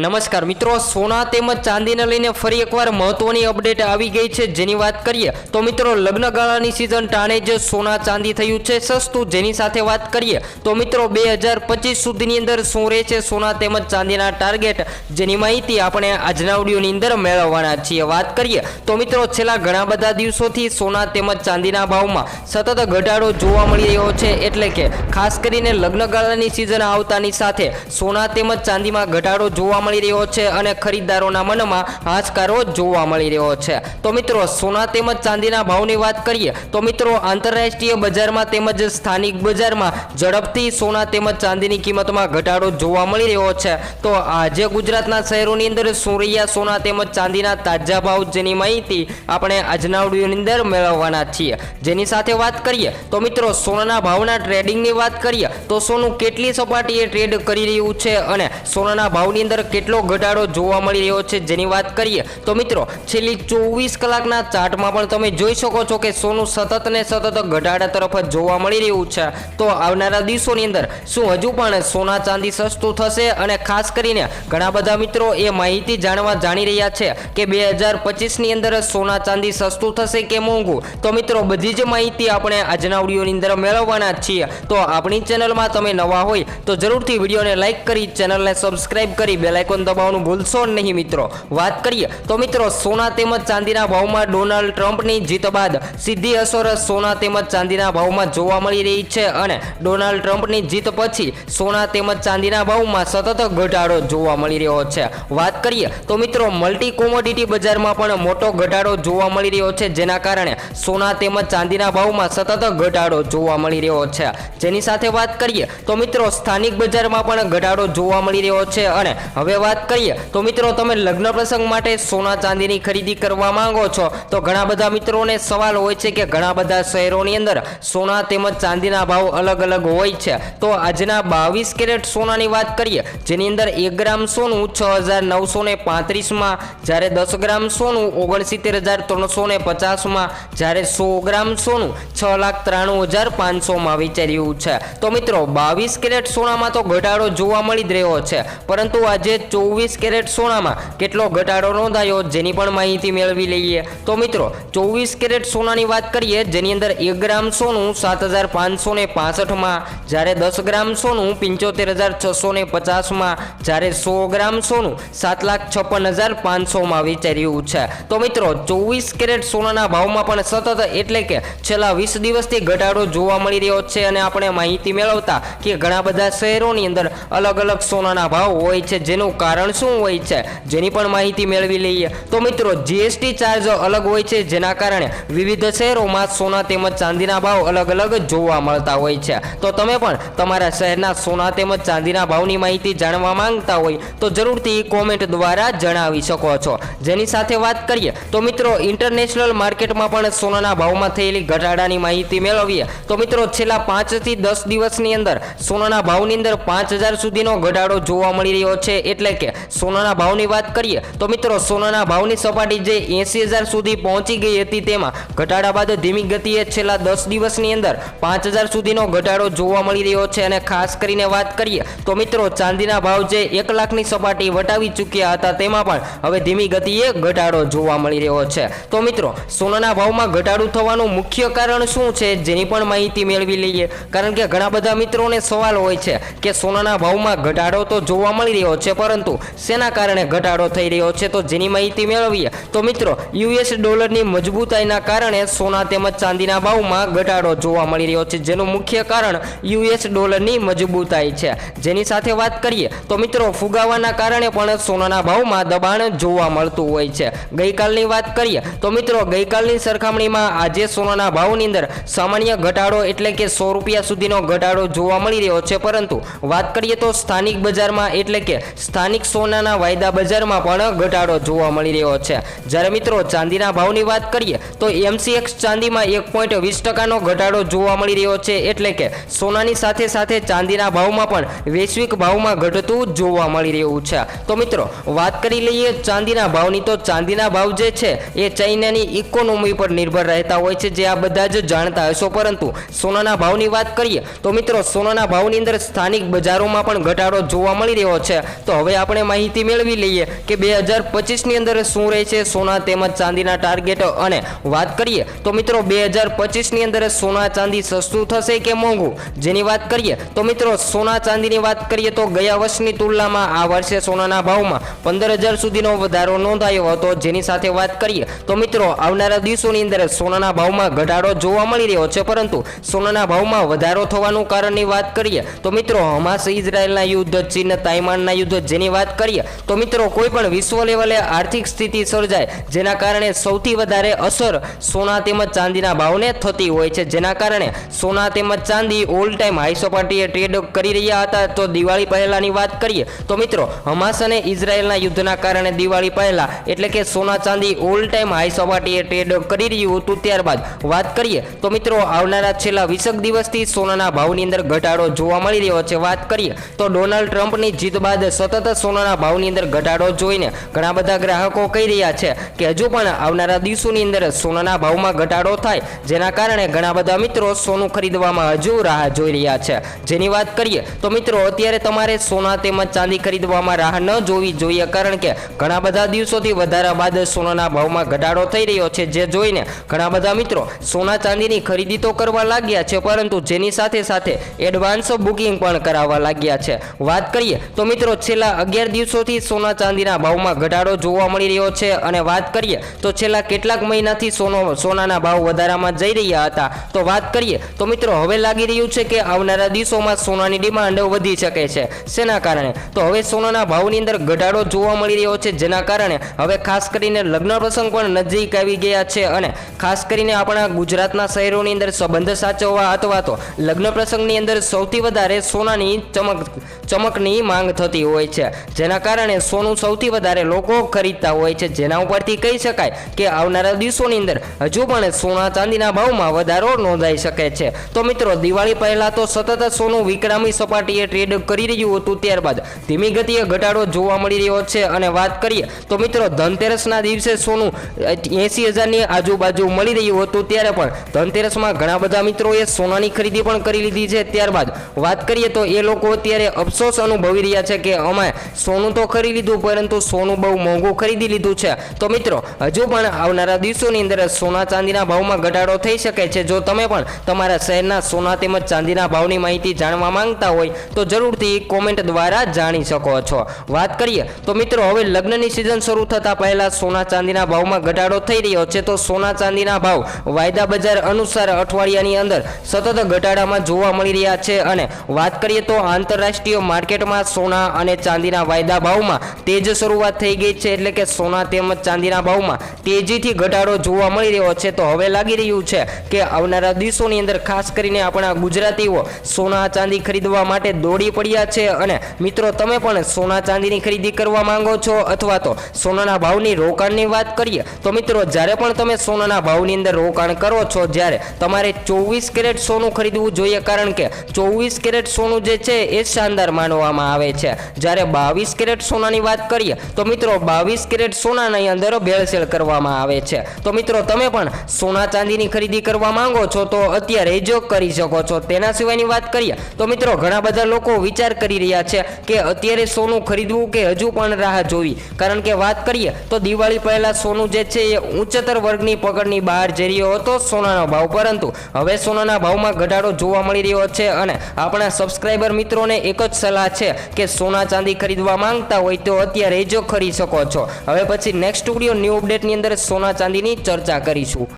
નમસ્કાર મિત્રો, સોના તેમજ ચાંદીને લઈને ફરી એકવાર મહત્વની અપડેટ આવી ગઈ છે. જેની વાત કરીએ તો મિત્રો, લગ્નગાળાની સિઝન ટાણે જ સોના ચાંદી થયું છે. સસ્તું જેની સાથે વાત કરીએ તો મિત્રો, બે હજાર પચીસ સુધીની અંદર શું રહે છે સોના તેમજ ચાંદીના ટાર્ગેટ જેની માહિતી આપણે આજના ઓડિયોની અંદર મેળવવાના છીએ. વાત કરીએ તો મિત્રો, છેલ્લા ઘણા બધા દિવસોથી સોના તેમજ ચાંદીના ભાવમાં સતત ઘટાડો જોવા મળી રહ્યો છે. એટલે કે ખાસ કરીને લગ્નગાળાની સિઝન આવતાની સાથે સોના તેમજ ચાંદીમાં ઘટાડો જોવા મળી રહ્યો છે અને ખરીદદારોના મનમાં હાશકારો જોવા મળી રહ્યો છે. તો મિત્રો, સોના તેમજ ચાંદીના ભાવની વાત કરીએ, તો મિત્રો, આંતરરાષ્ટ્રીય બજારમાં તેમજ સ્થાનિક બજારમાં ઝડપથી સોના તેમજ ચાંદીની કિંમતમાં ઘટાડો જોવા મળી રહ્યો છે. તો આજે ગુજરાતના શહેરોની અંદર સોરૈયા સોના તેમજ ચાંદીના તાજા ભાવ જેની માહિતી આપણે આજના વિડીયોની અંદર મેળવવાના છીએ. જેની સાથે વાત કરીએ, તો મિત્રો, સોનાના ભાવના ટ્રેડિંગની વાત કરીએ, તો સોનું કેટલી સપાટીએ ટ્રેડ કરી રહ્યું છે અને સોનાના ભાવની અંદર કેટલો ઘટાડો જોવા મળી રહ્યો છે જેની વાત કરીએ તો મિત્રો, છેલ્લી ચોવીસ કલાકના ચાર્ટમાં પણ તમે જોઈ શકો છો કે સોનું સતત ને સતત ઘટાડા તરફ જ જોવા મળી રહ્યું છે. તો આવનારા દિવસોની અંદર શું હજુ પણ સોના ચાંદી સસ્તું થશે અને ખાસ કરીને ઘણા બધા મિત્રો એ માહિતી જાણવા જાણી રહ્યા છે કે બે હજાર પચીસની અંદર સોના ચાંદી સસ્તું થશે કે મોંઘું? તો મિત્રો, બધી જ માહિતી આપણે આજના વિડીયોની અંદર મેળવવાના છીએ. તો આપણી ચેનલમાં તમે નવા હોય તો જરૂરથી વિડીયોને લાઇક કરી, ચેનલને સબસ્ક્રાઇબ કરી, બેલ આઇકોન દબાવવાનું ભૂલશો નહીં મિત્રો. વાત કરીએ તો મિત્રો, સોના તેમજ ચાંદીના ભાવમાં ડોનાલ્ડ ટ્રમ્પની જીત બાદ સીધી અસર સોના તેમજ ચાંદીના ભાવમાં જોવા મળી રહી છે અને ડોનાલ્ડ ટ્રમ્પની જીત પછી સોના તેમજ ચાંદીના ભાવમાં સતત ઘટાડો જોવા મળી રહ્યો છે. વાત કરીએ તો મિત્રો, મલ્ટી કોમોડિટી બજારમાં પણ મોટો ઘટાડો જોવા મળી રહ્યો છે, જેના કારણે સોના તેમજ ચાંદીના ભાવમાં સતત ઘટાડો જોવા મળી રહ્યો છે. જેની સાથે વાત કરીએ તો મિત્રો, સ્થાનિક બજારમાં પણ ઘટાડો જોવા મળી રહ્યો છે અને હવે વાત કરીએ, તો મિત્રો તમે લગ્ન પ્રસંગ માટે સોના ચાંદીની ખરીદી કરવા માંગો છો, તો ઘણા બધા મિત્રોને સવાલ હોય છે કે ઘણા બધા શહેરોની અંદર સોના તેમજ ચાંદીના ભાવ અલગ અલગ હોય છે. તો આજના બાવીસ કેરેટ સોનાની વાત કરીએ, જેની અંદર એક ગ્રામ સોનું છ હજાર નવસો ને પાંત્રીસમાં, જ્યારે દસ ગ્રામ સોનું ઓગણસિત્તેર હજાર ત્રણસો ને પચાસમાં, જ્યારે સો ગ્રામ સોનું છ લાખ ત્રાણું હજાર પાંચસોમાં વેચાઈ છે. તો મિત્રો, બાવીસ કેરેટ સોનામાં તો ઘટાડો જોવા મળી જ રહ્યો છે, પરંતુ આજે ચોવીસ કેરેટ સોનામાં કેટલો ઘટાડો નોંધાયો જેની પણ માહિતી મેળવી લઈએ. તો મિત્રો, ચોવીસ કેરેટ સોનાની વાત કરીએ, જેની અંદર એક ગ્રામ સોનું સાત હજાર પાંચસો ને પાસઠમાં, જ્યારે દસ ગ્રામ સોનું પંચોતેર હજાર છસો ને પચાસમાં, જ્યારે સો ગ્રામ સોનું સાત લાખ છપ્પન હજાર પાંચસોમાં વિચાર્યું છે. તો મિત્રો, ચોવીસ કેરેટ સોનાના ભાવમાં પણ સતત એટલે કે છેલ્લા વીસ દિવસથી ઘટાડો જોવા મળી રહ્યો છે અને આપણે માહિતી મેળવતા કે ઘણા બધા શહેરોની અંદર અલગ અલગ સોનાના ભાવ હોય છે, જેનું કારણ શું હોય છે? જેની પણ માહિતી મેળવી લઈએ. તો મિત્રો જીએસટી ચાર્જ અલગ હોય છે, જેના કારણે વિવિધ શહેરોમાં સોના તેમજ ચાંદીના ભાવ અલગ અલગ જોવા મળતા હોય છે. તો તમે પણ તમારા શહેરના સોના તેમજ ચાંદીના ભાવની માહિતી જાણવા માંગતા હોય, તો જરૂરથી કોમેન્ટ દ્વારા જણાવી શકો છો. જેની સાથે વાત કરીએ, તો મિત્રો ઇન્ટરનેશનલ માર્કેટમાં પણ સોનાના ભાવમાં થયેલી ઘટાડાની માહિતી મેળવીએ. તો મિત્રો, છેલ્લા પાંચથી દસ દિવસની અંદર સોનાના ભાવની અંદર પાંચ હજાર સુધીનો ઘટાડો જોવા મળી રહ્યો છે એટલે કે સોનાના ભાવની વાત કરીએ તો મિત્રો સોનાના ભાવની સપાટી જે એંસી હજાર સુધી પહોંચી ગઈ હતી તેમાં ઘટાડા બાદ ધીમી ગતિએ છેલ્લા દસ દિવસની અંદર પાંચ હજાર સુધીનો ઘટાડો જોવા મળી રહ્યો છે અને ખાસ કરીને વાત કરીએ તો મિત્રો ચાંદીના ભાવ જે એક લાખની સપાટી વટાવી ચૂક્યા હતા તેમાં પણ હવે ધીમી ગતિએ ઘટાડો જોવા મળી રહ્યો છે. તો મિત્રો સોનાના ભાવમાં ઘટાડો થવાનું મુખ્ય કારણ શું છે જેની પણ માહિતી મેળવી લઈએ. કારણ કે ઘણા બધા મિત્રોને સવાલ હોય છે કે સોનાના ભાવમાં ઘટાડો તો જોવા મળી રહ્યો છે પરંતુ શેના કારણે ઘટાડો થઈ રહ્યો છે. તો જેની માહિતી મેળવીએ, તો મિત્રો, યુએસ ડોલરની મજબૂતાઈના કારણે સોના તેમજ ચાંદીના ભાવમાં ઘટાડો જોવા મળી રહ્યો છે. જેનું મુખ્ય કારણ યુએસ ડોલરની મજબૂતાઈ છે. જેની સાથે વાત કરીએ, તો મિત્રો, ફુગાવાના કારણે પણ સોનાના ભાવમાં દબાણ જોવા મળતું હોય છે. ગઈકાલની વાત કરીએ, તો મિત્રો, ગઈકાલની સરખામણીમાં આજે સોનાના ભાવની અંદર સામાન્ય ઘટાડો એટલે કે સો રૂપિયા સુધીનો ઘટાડો જોવા મળી રહ્યો છે. પરંતુ વાત કરીએ તો સ્થાનિક બજારમાં એટલે કે સ્થાનિક સોનાના વાયદા બજારમાં પણ ઘટાડો જોવા મળી રહ્યો છે. જ્યારે મિત્રો ચાંદીના ભાવની વાત કરીએ, તો એમસીએક્સ ચાંદીમાં એક પોઈન્ટ વીસ ટકાનો ઘટાડો જોવા મળી રહ્યો છે. એટલે કે સોનાની સાથે સાથે ચાંદીના ભાવમાં પણ વૈશ્વિક ભાવમાં ઘટતું જોવા મળી રહ્યું છે. તો મિત્રો, વાત કરી લઈએ ચાંદીના ભાવની, તો ચાંદીના ભાવ જે છે, એ ચાઇનાની ઇકોનોમી પર નિર્ભર રહેતા હોય છે જે આ બધા જ જાણતા હશો. પરંતુ સોનાના ભાવની વાત કરીએ, તો મિત્રો, સોનાના ભાવની અંદર સ્થાનિક બજારોમાં પણ ઘટાડો જોવા મળી રહ્યો છે. તો હવે હવે આપણે માહિતી મેળવી લઈએ કે બે હજાર પચીસની અંદર શું રહે છે સોના તેમજ ચાંદીના ટાર્ગેટ અને વાત કરીએ તો મિત્રો બે હજાર પચીસની અંદર સોના ચાંદી સસ્તું થશે કે મોંઘું? જેની વાત કરીએ તો મિત્રો સોના ચાંદીની વાત કરીએ તો ગયા વર્ષની તુલનામાં આ વર્ષે સોનાના ભાવમાં પંદર હજાર સુધીનો વધારો નોંધાયો હતો. જેની સાથે વાત કરીએ તો મિત્રો આવનારા દિવસોની અંદર સોનાના ભાવમાં ઘટાડો જોવા મળી રહ્યો છે. પરંતુ સોનાના ભાવમાં વધારો થવાનું કારણની વાત કરીએ તો મિત્રો હમાસ ઇઝરાયલના યુદ્ધ, ચીન, તાઇવાનના યુદ્ધ જેની વાત કરીએ, તો મિત્રો કોઈ પણ વિશ્વ લેવલે આર્થિક સ્થિતિ સર્જાય, જેના કારણે સૌથી વધારે અસર સોના તેમજ ચાંદીના ભાવને થતી હોય છે. જેના કારણે સોના તેમજ ચાંદી ઓલ ટાઈમ હાઈ સપાટીએ ટ્રેડ કરી રહ્યા હતા. તો દિવાળી પહેલાંની વાત કરીએ, તો મિત્રો હમાસ અને ઇઝરાયલના યુદ્ધના કારણે દિવાળી પહેલા, એટલે કે સોના ચાંદી ઓલ ટાઈમ હાઈ સપાટીએ ટ્રેડ કરી રહ્યું હતું ત્યારબાદ, વાત કરીએ, તો મિત્રો આવનારા છેલ્લા વીસક દિવસથી સોનાના ભાવની અંદર ઘટાડો જોવા મળી રહ્યો છે. વાત કરીએ, તો ડોનાલ્ડ ટ્રમ્પની જીત બાદ સતત સોનાના ભાવની અંદર ઘટાડો જોઈને ઘણા બધા ગ્રાહકો કહી રહ્યા છે કે હજુ પણ આવનારા દિવસોની અંદર સોનાના ભાવમાં ઘટાડો થાય, જેના કારણે ઘણા બધા મિત્રો સોનું ખરીદવામાં હજુ રાહ જોઈ રહ્યા છે. જેની વાત કરીએ, તો મિત્રો, અત્યારે તમારે સોના તેમજ ચાંદી ખરીદવામાં રાહ ન જોવી જોઈએ કારણ કે ઘણા બધા દિવસોથી વધારા બાદ સોનાના ભાવમાં ઘટાડો થઈ રહ્યો છે, જે જોઈને ઘણા બધા મિત્રો સોના ચાંદીની ખરીદી તો કરવા લાગ્યા છે, પરંતુ જેની સાથે સાથે એડવાન્સ બુકિંગ પણ કરાવવા લાગ્યા છે. વાત કરીએ, તો મિત્રો, છેલ્લા અગિયાર દિવસોથી સોના ચાંદીના ભાવમાં ઘટાડો જોવા મળી રહ્યો છે. અને વાત કરીએ તો છેલ્લા કેટલાક મહિનાથી સોનો, સોનાના ભાવ વધારામાં જઈ રહ્યા હતા. તો વાત કરીએ તો મિત્રો, હવે લાગી રહ્યું છે કે આવનારા દિવસોમાં સોનાની ડિમાન્ડ વધી શકે છે. શેના કારણે? તો હવે સોનાના ભાવની અંદર ઘટાડો જોવા મળી રહ્યો છે, જેના કારણે હવે ખાસ કરીને લગ્ન પ્રસંગ પણ નજીક આવી ગયા છે. અને ખાસ કરીને આપણા ગુજરાતના શહેરોની અંદર સંબંધ સાચવવા અથવા તો લગ્ન પ્રસંગની અંદર સૌથી વધારે સોનાની ચમક, ચમકની માંગ થતી હોય છે. જેના કારણે સોનું સૌથી વધારે લોકો ખરીદતા હોય છે. જેના ઉપરથી કહી શકાય કે આવનારા દિવસોની અંદર હજુ પણ સોના ચાંદીના ભાવમાં વધારો નોંધાઈ શકે છે. તો મિત્રો, દિવાળી પહેલાં તો સતત સોનું વિક્રમી સપાટીએ ટ્રેડ કરી રહ્યું હતું. ત્યારબાદ ધીમી ગતિએ ઘટાડો જોવા મળી રહ્યો છે. અને વાત કરીએ તો મિત્રો, ધનતેરસના દિવસે સોનું એંસી હજારની આજુબાજુ મળી રહ્યું હતું. ત્યારે પણ ધનતેરસમાં ઘણા બધા મિત્રોએ સોનાની ખરીદી પણ કરી લીધી છે. ત્યારબાદ વાત કરીએ તો એ લોકો અત્યારે અફસોસ અનુભવી રહ્યા છે કે અમે સોનું તો ખરીદી લીધું, પરંતુ સોનું બહુ મોંઘું ખરીદી લીધું છે. તો મિત્રો, હજુ પણ આવનારા દિવસોની અંદર સોના ચાંદીના ભાવમાં ઘટાડો થઈ શકે છે. જો તમે પણ તમારા શહેરના સોના તેમજ ચાંદીના ભાવની માહિતી જાણવા માંગતા હોય, તો જરૂરથી કોમેન્ટ દ્વારા જાણી શકો છો. વાત કરીએ, તો મિત્રો, હવે લગ્નની સિઝન શરૂ થતાં પહેલાં સોના ચાંદીના ભાવમાં ઘટાડો થઈ રહ્યો છે. તો સોના ચાંદીના ભાવ વાયદા બજાર અનુસાર અઠવાડિયાની અંદર સતત ઘટાડામાં જોવા મળી રહ્યા છે. અને વાત કરીએ તો આંતરરાષ્ટ્રીય માર્કેટમાં સોના અને ચાંદીના વાયદા ભાવમાં તેજ શરૂઆત થઈ ગઈ છે એટલે કે સોના તેમજ ચાંદીના ભાવમાં તેજીથી ઘટાડો જોવા મળી રહ્યો છે. તો હવે લાગી રહ્યું છે કે આવનારા દિવસોની અંદર ખાસ કરીને આપણા ગુજરાતીઓ સોના ચાંદી ખરીદવા માટે દોડી પડ્યા છે. અને મિત્રો, તમે પણ સોના ચાંદીની ખરીદી કરવા માંગો છો અથવા તો સોનાના ભાવની રોકાણની વાત કરીએ, તો મિત્રો, જ્યારે પણ તમે સોનાના ભાવની અંદર રોકાણ કરો છો, જ્યારે તમારે ચોવીસ કેરેટ સોનું ખરીદવું જોઈએ, કારણ કે ચોવીસ કેરેટ સોનું જે છે એ શાનદાર માનવામાં આવે છે. જ્યારે બાવીસ કેરેટ સોનાની વાત કરીએ, તો મિત્રો બાવીસ કેરેટ સોનાની અંદર ભેળસેળ કરવામાં આવે છે. તો મિત્રો તમે પણ સોના ચાંદીની ખરીદી કરવા માંગો છો, તો અત્યારે જો કરી શકો છો. તેના સિવાયની વાત કરીએ, તો મિત્રો ઘણા બધા લોકો વિચાર કરી રહ્યા છે કે અત્યારે સોનું ખરીદવું કે હજુ પણ રાહ જોવી. કારણ કે વાત કરીએ, તો દિવાળી પહેલાં સોનું જે છે એ ઉચ્ચતર વર્ગની પકડની બહાર જઈ રહ્યો હતો સોનાનો ભાવ. પરંતુ હવે સોનાના ભાવમાં ઘટાડો જોવા મળી રહ્યો છે અને આપણા સબસ્ક્રાઈબર મિત્રોને એક જ સલાહ છે કે સોના ચાંદી ખરીદવા માંગતા હોય તો અત્યારે જો ખરી શકો છો. હવે પછી નેક્સ્ટ વીડિયો ન્યૂ અપડેટની અંદર સોના ચાંદીની ચર્ચા કરીશું.